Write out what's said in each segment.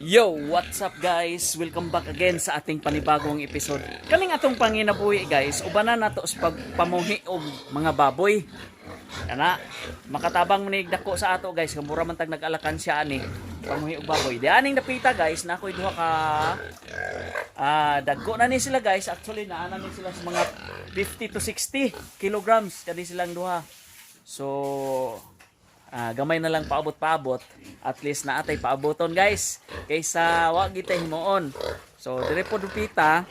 Yo, what's up guys? Welcome back again sa ating panibagong episode. Kaning atong panginabuhi guys, ubanan nato sa pagpamuhi og mga baboy. Kana, makatabang manig dako sa ato guys, kamura man tag nag-alakan siya ani pamuhi og baboy. Di aning napita guys, na ako'y duha ka ah dagko na ni sila guys. Actually naa na ni sila sa mga 50 to 60 kilograms kani silang duha. So, Ah, gamay na lang paabot-paabot. At least na atay paaboton guys. Kaysa wa gitay himuon. So dire po dupita.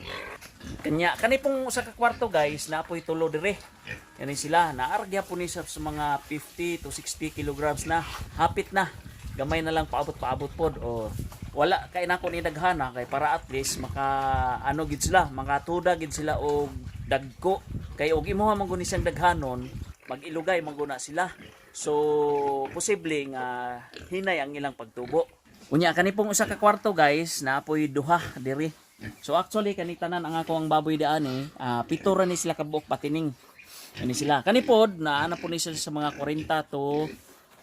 Kanya kani pong usa ka kwarto guys na apoy tulo dire. Kani sila naargya po ni sa mga 50 to 60 kilograms na. Hapit na. Gamay na lang paabot-paabot pod. O wala kay nako ni daghana. Kay para at least maka ano gid sila makatuda gid sila og dagko. Kay og imuha man guni siyang daghanon mag-ilugay maguna sila So, posible nga hinay ang ilang pagtubo. Unya, kani pong usa ka kwarto guys, na apoy duha diri. So actually kani tanan ang ako ang baboy daan eh, ah, pito ra ni sila kabuok patining. Kani sila. Kani pod na ana po ni sa mga 40 to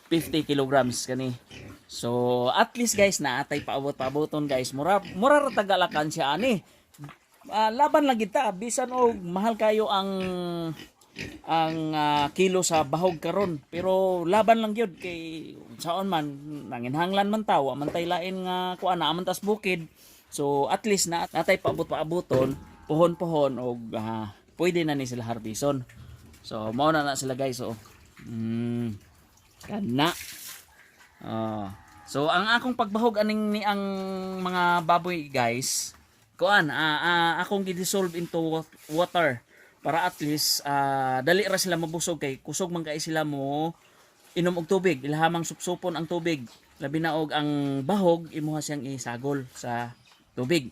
50 kilograms kani. So at least guys na atay paabot-paaboton guys. Mura mura ra tagalakan siya ani. Ah, laban lang kita bisan og mahal kayo ang ang ah, kilo sa bahog karon. Pero laban lang gyud kay saon man nanginhanglan man tawa man tay lain nga kuan na man tas bukid. So at least na natay paabot paaboton pohon-pohon og ah, pwede na ni sila harbison so mao na na sila guys so mm, kana Ah. so ang akong pagbahog aning ni ang mga baboy guys kuan ah, ah, akong gi-dissolve into wa- water para at least ah, dali ra sila mabusog kay kusog man kay sila mo inom og tubig. Ilahamang supsupon ang tubig. Labi na og ang bahog imuha siyang isagol sa tubig.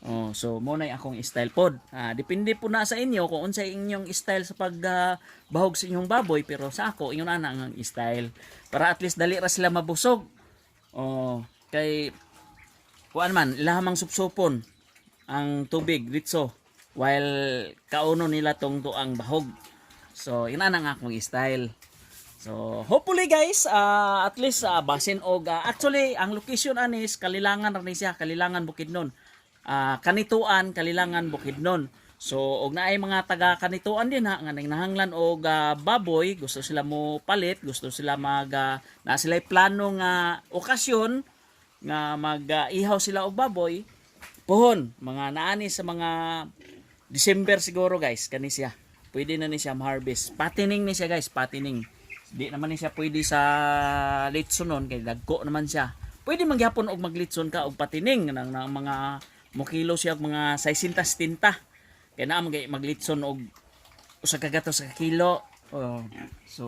Oh, so mo na akong style pod. Ah, depende po na sa inyo kung unsay inyong style sa pagbahog sa inyong baboy pero sa ako ingon ana ang style. Para at least dali ra sila mabusog. Oh, kay kuan man ilahamang supsupon ang tubig ditso while kauno nila tong tuang bahog. So, ina na nga akong style. So, hopefully guys, ah, at least ah, basin og ah, actually ang location anis kalilangan ra ni siya, kalilangan Bukidnon. Ah, kanituan, kalilangan Bukidnon. So, og naay mga taga kanituan din ha nga nahanglan og ah, baboy, gusto sila mo palit, gusto sila mag ah, na sila plano nga okasyon nga mag-ihaw sila og baboy. Pohon, mga naani sa mga December siguro guys, kani siya. Pwede na ni siya ma-harvest. Patining ni siya guys, patining. Di naman ni siya pwede sa late sunon kay dagko naman siya. Pwede mangyapon og maglitson ka og patining ng, ng mga mukilo siya og mga 60 tinta. Kaya na mag maglitson og usa ka gatos ka kilo. Oh. So,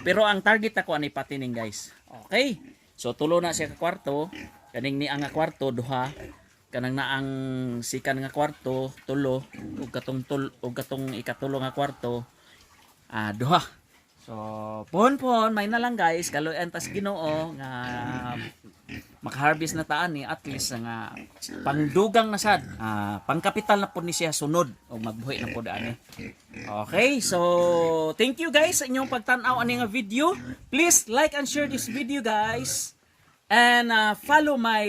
pero ang target ako ani patining guys. Okay. So tulo na siya ka kwarto. Kaning ni ang kwarto duha kanang na ang sikan nga kwarto tulo ug katong tul ug katong ikatulo nga kwarto ah duha. So pohon pohon may na lang guys. Kaloyan tas Ginoo nga makaharvest na taan ni at least nga pangdugang na sad. Ah, pangkapital na po ni siya sunod o magbuhi na po ani okay so thank you guys sa inyong pagtan-aw ani nga video. Please like and share this video guys. And uh, follow my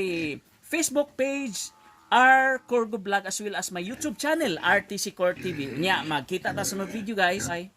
Facebook page R Corgo Vlog as well as my YouTube channel RTC Core TV. Nya magkita ta sa mga video guys. Bye.